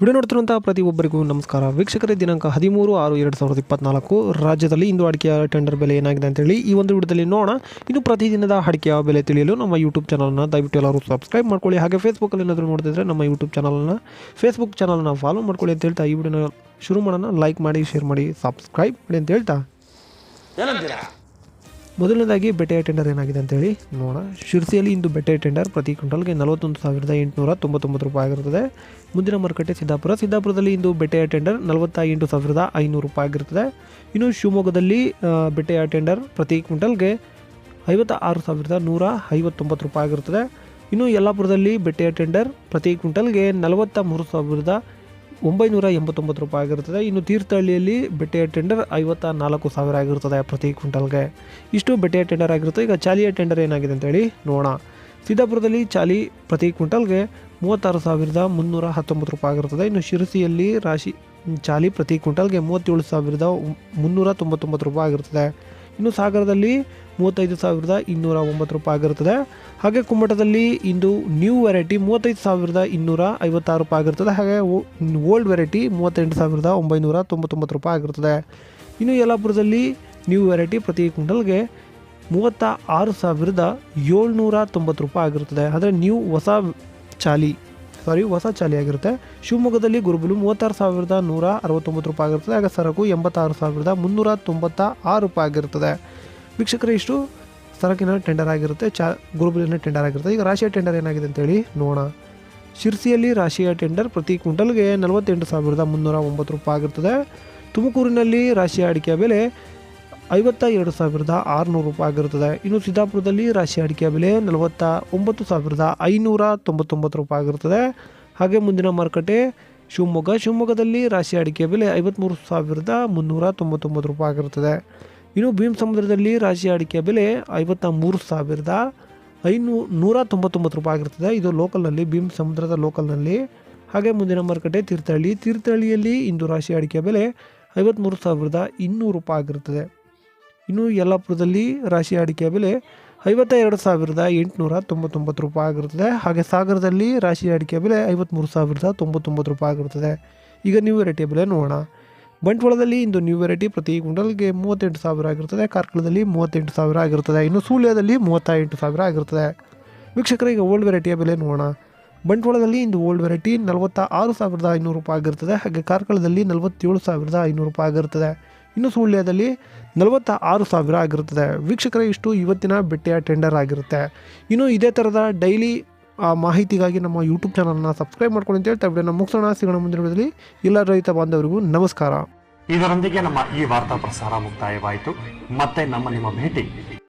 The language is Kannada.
ವಿಡಿಯೋ ನೋಡ್ತಿರುವಂಥ ಪ್ರತಿಯೊಬ್ಬರಿಗೂ ನಮಸ್ಕಾರ. ವೀಕ್ಷಕರೇ, ದಿನಾಂಕ ಹದಿಮೂರು ಆರು ಎರಡು ಸಾವಿರದ ಇಪ್ಪತ್ನಾಲ್ಕು. ರಾಜ್ಯದಲ್ಲಿ ಇಂದು ಅಡಿಕೆಯ ಟೆಂಡರ್ ಬೆಲೆ ಏನಾಗಿದೆ ಅಂತೇಳಿ ಈ ಒಂದು ವಿಡಿಯೋದಲ್ಲಿ ನೋಡೋಣ. ಇನ್ನು ಪ್ರತಿದಿನದ ಅಡಿಕೆಯ ಬೆಲೆ ತಿಳಿಯಲು ನಮ್ಮ ಯೂಟ್ಯೂಬ್ ಚಾನಲ್ನ ದಯವಿಟ್ಟು ಎಲ್ಲರೂ ಸಬ್ಸ್ಕ್ರೈಬ್ ಮಾಡ್ಕೊಳ್ಳಿ. ಹಾಗೆ ಫೇಸ್ಬುಕ್ಕಲ್ಲಿ ಏನಾದರೂ ನೋಡಿದ್ರೆ ನಮ್ಮ ಯೂಟ್ಯೂಬ್ ಚಾನಲ್ನ ಫೇಸ್ಬುಕ್ ಚಾನಲ್ನ ಫಾಲೋ ಮಾಡ್ಕೊಳ್ಳಿ ಅಂತ ಹೇಳ್ತಾ ಈ ವಿಡಿಯೋನ ಶುರು ಮಾಡೋಣ. ಲೈಕ್ ಮಾಡಿ ಶೇರ್ ಮಾಡಿ ಸಬ್ಸ್ಕ್ರೈಬ್ ಮಾಡಿ ಅಂತ ಹೇಳ್ತಾ. ಮೊದಲನೇದಾಗಿ ಬೆಟ್ಟೆಯ ಟೆಂಡರ್ ಏನಾಗಿದೆ ಅಂತೇಳಿ ನೋಡೋಣ. ಶಿರ್ಸಿಯಲ್ಲಿ ಇಂದು ಬೆಟ್ಟೆಯ ಟೆಂಡರ್ ಪ್ರತಿ ಕ್ವಿಂಟಲ್ಗೆ ನಲವತ್ತೊಂದು ಸಾವಿರದ ಎಂಟುನೂರ ತೊಂಬತ್ತೊಂಬತ್ತು ರೂಪಾಯಿ ಆಗಿರುತ್ತದೆ. ಮುಂದಿನ ಮಾರುಕಟ್ಟೆ ಸಿದ್ದಾಪುರ. ಸಿದ್ದಾಪುರದಲ್ಲಿ ಇಂದು ಬೆಟ್ಟೆಯ ಟೆಂಡರ್ ನಲವತ್ತ ಎಂಟು ಸಾವಿರದ ಐನೂರು ರೂಪಾಯಿ ಆಗಿರುತ್ತದೆ. ಇನ್ನು ಶಿವಮೊಗ್ಗದಲ್ಲಿ ಬೆಟೆಯ ಟೆಂಡರ್ ಪ್ರತಿ ಕ್ವಿಂಟಲ್ಗೆ ಐವತ್ತ ಆರು ಸಾವಿರದ ನೂರ ಐವತ್ತೊಂಬತ್ತು ರೂಪಾಯಿ ಆಗಿರುತ್ತದೆ. ಇನ್ನು ಯಲ್ಲಾಪುರದಲ್ಲಿ ಬೆಟ್ಟೆಯ ಟೆಂಡರ್ ಪ್ರತಿ ಕ್ವಿಂಟಲ್ಗೆ ನಲವತ್ತ ಮೂರು ಸಾವಿರದ ಒಂಬೈನೂರ ಎಂಬತ್ತೊಂಬತ್ತು ರೂಪಾಯಿ ಆಗಿರುತ್ತದೆ. ಇನ್ನು ತೀರ್ಥಹಳ್ಳಿಯಲ್ಲಿ ಬೆಟ್ಟೆಯ ಟೆಂಡರ್ ಐವತ್ತ ನಾಲ್ಕು ಸಾವಿರ ಆಗಿರುತ್ತದೆ ಪ್ರತಿ ಕ್ವಿಂಟಲ್ಗೆ. ಇಷ್ಟು ಬೆಟ್ಟೆಯ ಟೆಂಡರ್ ಆಗಿರುತ್ತೆ. ಈಗ ಚಾಲಿಯ ಟೆಂಡರ್ ಏನಾಗಿದೆ ಅಂತೇಳಿ ನೋಡೋಣ. ಸಿದ್ದಾಪುರದಲ್ಲಿ ಚಾಲಿ ಪ್ರತಿ ಕ್ವಿಂಟಲ್ಗೆ ಮೂವತ್ತಾರು ಸಾವಿರದ ಮುನ್ನೂರ ಹತ್ತೊಂಬತ್ತು ರೂಪಾಯಿ ಆಗಿರುತ್ತದೆ. ಇನ್ನು ಶಿರಸಿಯಲ್ಲಿ ರಾಶಿ, ಚಾಲಿ ಪ್ರತಿ ಕ್ವಿಂಟಲ್ಗೆ ಮೂವತ್ತೇಳು ಸಾವಿರದ ಮುನ್ನೂರ ತೊಂಬತ್ತೊಂಬತ್ತು ರೂಪಾಯಿ ಆಗಿರುತ್ತದೆ. ಇನ್ನು ಸಾಗರದಲ್ಲಿ ಮೂವತ್ತೈದು ಸಾವಿರದ ಇನ್ನೂರ ಒಂಬತ್ತು ರೂಪಾಯಿ ಆಗಿರುತ್ತದೆ. ಹಾಗೆ ಕುಮ್ಮಟದಲ್ಲಿ ಇಂದು ನ್ಯೂ ವೆರೈಟಿ ಮೂವತ್ತೈದು ಸಾವಿರದ ಇನ್ನೂರ ಐವತ್ತಾರು ರೂಪಾಯಿ ಆಗಿರ್ತದೆ ಹಾಗೆ ಓಲ್ಡ್ ವೆರೈಟಿ ಮೂವತ್ತೆಂಟು ಸಾವಿರದ ಒಂಬೈನೂರ ತೊಂಬತ್ತೊಂಬತ್ತು ರೂಪಾಯಿ ಆಗಿರ್ತದೆ ಇನ್ನು ಯಲ್ಲಾಪುರದಲ್ಲಿ ನ್ಯೂ ವೆರೈಟಿ ಪ್ರತಿ ಕ್ವಿಂಟಲ್ಗೆ ಮೂವತ್ತ ಆರು ಸಾವಿರದ ಏಳ್ನೂರ ತೊಂಬತ್ತು ರೂಪಾಯಿ ಆಗಿರುತ್ತದೆ. ಆದರೆ ನ್ಯೂ ಹೊಸ ಚಾಲಿ. ಸಾರಿ ಹೊಸ ಚಾಲಿಯಾಗಿರುತ್ತೆ. ಶಿವಮೊಗ್ಗದಲ್ಲಿ ಗುರುಬಲು ಮೂವತ್ತಾರು ಸಾವಿರದ ನೂರ ಅರವತ್ತೊಂಬತ್ತು ರೂಪಾಯಿ ಆಗಿರ್ತದೆ. ಆಗ ಸರಕು ಎಂಬತ್ತಾರು ಸಾವಿರದ ಮುನ್ನೂರ ತೊಂಬತ್ತ ಆರು ರೂಪಾಯಿ ಆಗಿರ್ತದೆ. ವೀಕ್ಷಕರೇ, ಇಷ್ಟು ಸರಕಿನ ಟೆಂಡರ್ ಆಗಿರುತ್ತೆ. ಚಾ, ಗುರುಬಲಿನ ಟೆಂಡರ್ ಆಗಿರುತ್ತೆ. ಈಗ ರಾಶಿಯ ಟೆಂಡರ್ ಏನಾಗಿದೆ ಅಂತೇಳಿ ನೋಡೋಣ. ಶಿರ್ಸಿಯಲ್ಲಿ ರಾಶಿಯ ಟೆಂಡರ್ ಪ್ರತಿ ಕ್ವಿಂಟಲ್ಗೆ ನಲವತ್ತೆಂಟು ಸಾವಿರದ ಮುನ್ನೂರ ಒಂಬತ್ತು ರೂಪಾಯಿ ಆಗಿರ್ತದೆ. ತುಮಕೂರಿನಲ್ಲಿ ರಾಶಿಯ ಅಡಿಕೆಯ ಬೆಲೆ ಐವತ್ತ ಎರಡು ಸಾವಿರದ ಆರುನೂರು ರೂಪಾಯಿ ಆಗಿರುತ್ತದೆ. ಇನ್ನು ಸಿದ್ದಾಪುರದಲ್ಲಿ ರಾಶಿ ಅಡಿಕೆ ಬೆಲೆ ನಲವತ್ತ ಒಂಬತ್ತು ಸಾವಿರದ ಐನೂರ ತೊಂಬತ್ತೊಂಬತ್ತು ರೂಪಾಯಿ ಆಗಿರುತ್ತದೆ. ಹಾಗೆ ಮುಂದಿನ ಮಾರುಕಟ್ಟೆ ಶಿವಮೊಗ್ಗ. ಶಿವಮೊಗ್ಗದಲ್ಲಿ ರಾಶಿ ಅಡಿಕೆ ಬೆಲೆ ಐವತ್ತ್ಮೂರು ಸಾವಿರದ ಮುನ್ನೂರ ತೊಂಬತ್ತೊಂಬತ್ತು ರೂಪಾಯಿ ಆಗಿರುತ್ತದೆ. ಇನ್ನು ಭೀಮ್ ಸಮುದ್ರದಲ್ಲಿ ರಾಶಿ ಅಡಿಕೆ ಬೆಲೆ ಐವತ್ತ ಮೂರು ಸಾವಿರದ ಐನೂ ನೂರ ತೊಂಬತ್ತೊಂಬತ್ತು ರೂಪಾಯಿ ಆಗಿರ್ತದೆ ಇದು ಲೋಕಲ್ನಲ್ಲಿ, ಭೀಮ್ ಸಮುದ್ರದ ಲೋಕಲ್ನಲ್ಲಿ. ಹಾಗೆ ಮುಂದಿನ ಮಾರುಕಟ್ಟೆ ತೀರ್ಥಹಳ್ಳಿ. ತೀರ್ಥಹಳ್ಳಿಯಲ್ಲಿ ಇಂದು ರಾಶಿ ಅಡಿಕೆ ಬೆಲೆ ಐವತ್ತ್ಮೂರು ಸಾವಿರದ ಇನ್ನೂರು ರೂಪಾಯಿ ಆಗಿರುತ್ತದೆ. ಇನ್ನು ಯಲ್ಲಾಪುರದಲ್ಲಿ ರಾಶಿ ಅಡಿಕೆ ಬೆಲೆ ಐವತ್ತ ಎರಡು ಸಾವಿರದ ಎಂಟುನೂರ ತೊಂಬತ್ತೊಂಬತ್ತು ರೂಪಾಯಿ ಆಗಿರುತ್ತದೆ. ಹಾಗೆ ಸಾಗರದಲ್ಲಿ ರಾಶಿ ಅಡಿಕೆ ಬೆಲೆ ಐವತ್ತ್ಮೂರು ಸಾವಿರದ ತೊಂಬತ್ತೊಂಬತ್ತು ರೂಪಾಯಿ ಆಗಿರುತ್ತದೆ. ಈಗ ನ್ಯೂ ವೆರೈಟಿಯ ಬೆಲೆ ನೋಡೋಣ. ಬಂಟ್ವಾಳದಲ್ಲಿ ಇಂದು ನ್ಯೂ ವೆರೈಟಿ ಪ್ರತಿ ಕ್ವಿಂಟಲ್ಗೆ ಮೂವತ್ತೆಂಟು ಸಾವಿರ ಆಗಿರುತ್ತದೆ. ಕಾರ್ಕಳದಲ್ಲಿ ಮೂವತ್ತೆಂಟು ಸಾವಿರ ಆಗಿರುತ್ತದೆ. ಇನ್ನು ಸೂಳ್ಯದಲ್ಲಿ ಮೂವತ್ತ ಎಂಟು ಸಾವಿರ ಆಗಿರುತ್ತದೆ. ವೀಕ್ಷಕರ, ಈಗ ಓಲ್ಡ್ ವೆರೈಟಿಯ ಬೆಲೆ ನೋಡೋಣ. ಬಂಟ್ವಾಳದಲ್ಲಿ ಇಂದು ಓಲ್ಡ್ ವೆರೈಟಿ ನಲವತ್ತ ಆರು ಸಾವಿರದ ಐನೂರು ರೂಪಾಯಿ ಆಗಿರುತ್ತದೆ. ಹಾಗೆ ಕಾರ್ಕಳದಲ್ಲಿ ನಲವತ್ತೇಳು ಸಾವಿರದ ಐನೂರು ರೂಪಾಯಿ ಆಗಿರುತ್ತದೆ. ಇನ್ನು ಸುಳ್ಯದಲ್ಲಿ ನಲವತ್ತ ಆರು ಸಾವಿರ ಆಗಿರುತ್ತದೆ. ವೀಕ್ಷಕರ, ಇಷ್ಟು ಇವತ್ತಿನ ಬೆಟ್ಟೆಯ ಟೆಂಡರ್ ಆಗಿರುತ್ತೆ. ಇನ್ನು ಇದೇ ಥರದ ಡೈಲಿ ಮಾಹಿತಿಗಾಗಿ ನಮ್ಮ ಯೂಟ್ಯೂಬ್ ಚಾನಲ್ನ ಸಬ್ಸ್ಕ್ರೈಬ್ ಮಾಡ್ಕೊಂಡು ಅಂತ ಹೇಳ್ತಾ ವಿಡಿಯೋನ ಮುಗಿಸೋಣ. ಸಿಗೋಣ ಮುಂದಿನ ವಿಡಿಯೋದಲ್ಲಿ. ಎಲ್ಲ ರೈತ ಬಾಂಧವರಿಗೂ ನಮಸ್ಕಾರ. ಇದರೊಂದಿಗೆ ನಮ್ಮ ಈ ವಾರ್ತಾ ಪ್ರಸಾರ ಮುಕ್ತಾಯವಾಯಿತು. ಮತ್ತೆ ನಮ್ಮ ನಿಮ್ಮ ಭೇಟಿ